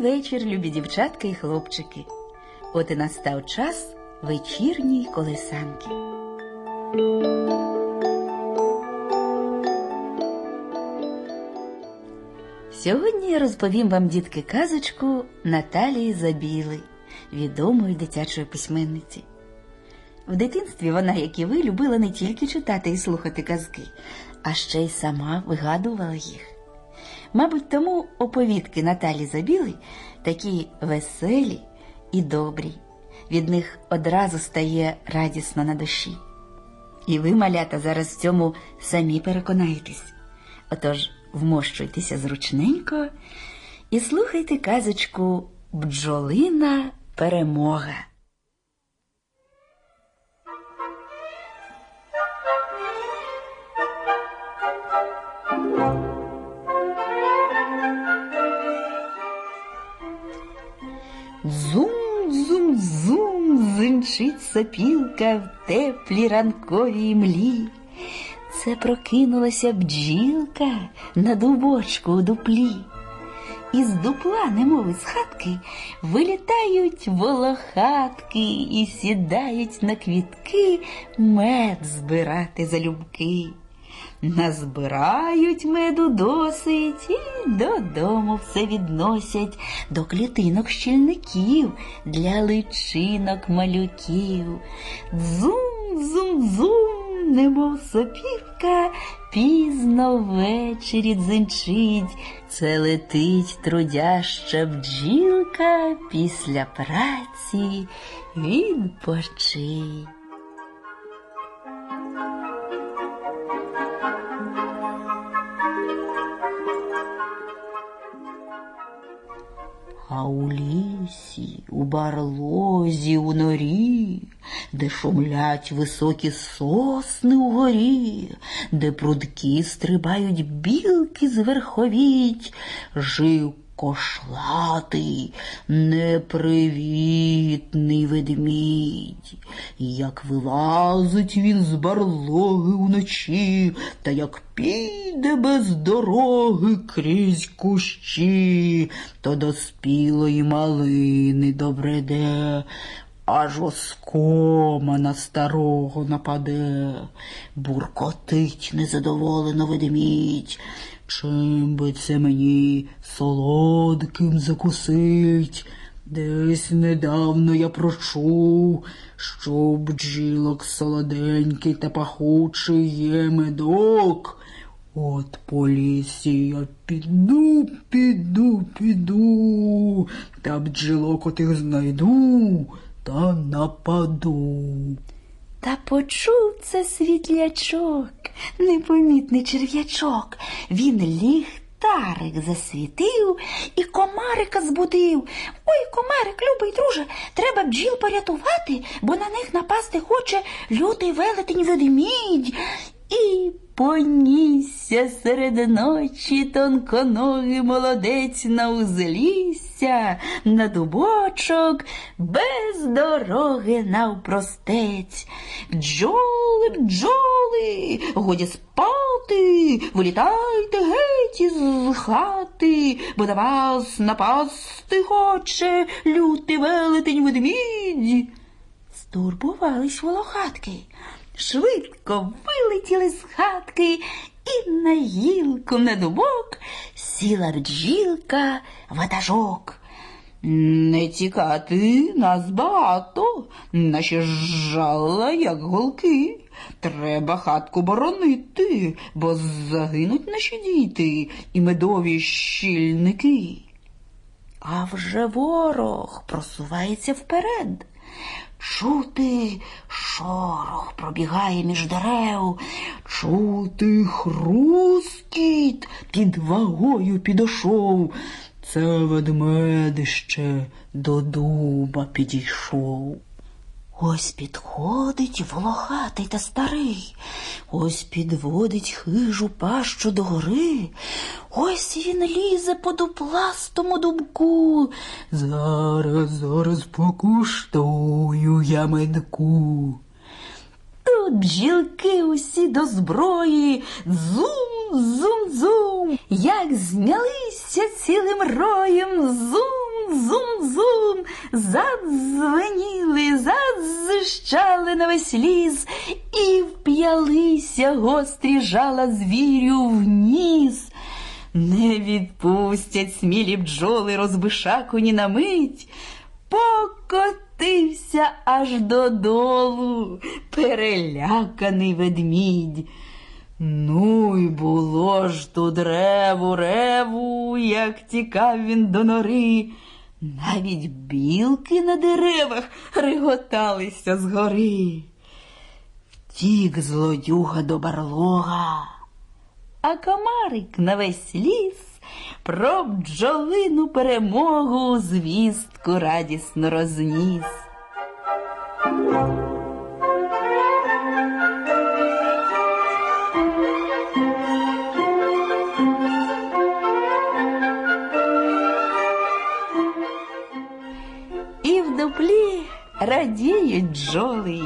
вечір, любі дівчатка і хлопчики. От і настав час вечірньої колесанки. Сьогодні я розповім вам, дітки, казочку Наталії Забіли, відомої дитячої письменниці. В дитинстві вона, як і ви, любила не тільки читати і слухати казки, а ще й сама вигадувала їх. Мабуть, тому оповідки Наталі Забіли такі веселі і добрі. Від них одразу стає радісно на душі. І ви, малята, зараз в цьому самі переконаєтесь. Отож, вмощуйтеся зручненько і слухайте казочку Бджолина перемога. Зум-зум-зум зинчить сопілка в теплій ранковій млі. Це прокинулася бджілка на дубочку у дуплі. Із дупла, немов із хатки, вилітають волохатки і сідають на квітки мед збирати залюбки. Назбирають меду досить і додому все відносять до клітинок щільників для личинок малюків. Дзум, зум, зум, немов сопівка, пізно ввечері дзинчить. Це летить трудяща бджілка після праці відпочить. А у лісі, у барлозі, у норі, де шумлять високі сосни угорі, де прудкі стрибають білки з верховіть, жив кошлатий, непривітний ведмідь. Як вилазить він з барлоги уночі, та як піде без дороги крізь кущі, то до спілої малини добреде. Аж оскома на старого нападе, буркотить незадоволено ведмідь. Чим би це мені солодким закусить? Десь недавно я прочув, що бджілок солоденький та пахучий є медок. От по лісі я піду, піду, піду, та бджілок отих знайду та нападу. Та почув це світлячок, непомітний черв'ячок. Він ліхтарик засвітив і комарика збудив. Ой, комарик, любий друже, треба бджіл порятувати, бо на них напасти хоче лютий велетень ведмідь. І понісся серед ночі тонконогий молодець на узлісся, на дубочок, без дороги навпростець. Бджоли, бджоли, годі спати, вилітайте геть із хати, бо на вас напасти хоче лютий велетень ведмідь. Стурбувались волохатки. Швидко вилетіли з хатки, і на гілку на дубок сіла бджілка ватажок. Не тікати нас багато, наші жала, як голки. Треба хатку боронити, бо загинуть наші діти і медові щільники. А вже ворог просувається вперед. Чути шорох пробігає між дерев, чути хрускіт під вагою підошов. Це ведмедище до дуба підійшов. Ось підходить волохатий та старий, ось підводить хижу пащу до гори, ось він лізе по дупластому дубку. Зараз, зараз покуштую я медку. Тут бджілки усі до зброї, зум, зум, зум, як знялися цілим роєм, зум, зум-зум, задзвеніли, задзищали на весь ліс і вп'ялися гострі жала звірю в ніс. Не відпустять смілі бджоли розбишаку ні на мить. Покотився аж додолу переляканий ведмідь. Ну й було ж тут реву, реву, як тікав він до нори. Навіть білки на деревах реготалися згори. Втік злодюга до барлога, а комарик на весь ліс про бджолину перемогу звістку радісно розніс. Радіють бджоли.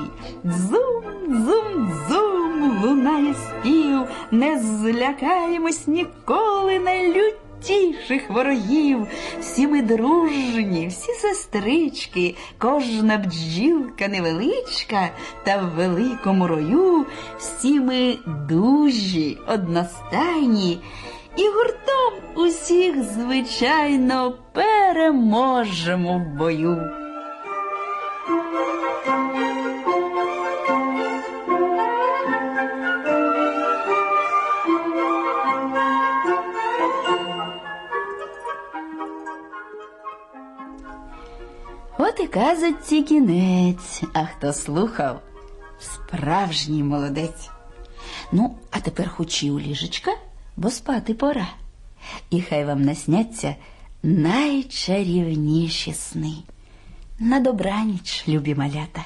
Зум, зум, зум, лунає спів, не злякаємось ніколи найлютіших ворогів. Всі ми дружні, всі сестрички, кожна бджілка невеличка, та в великому рою всі ми дужі, одностайні. І гуртом усіх, звичайно, переможемо в бою. От і кінець, а хто слухав, справжній молодець. Ну, а тепер хочі у ліжечка, бо спати пора. І хай вам насняться найчарівніші сни. На добраніч, любі малята.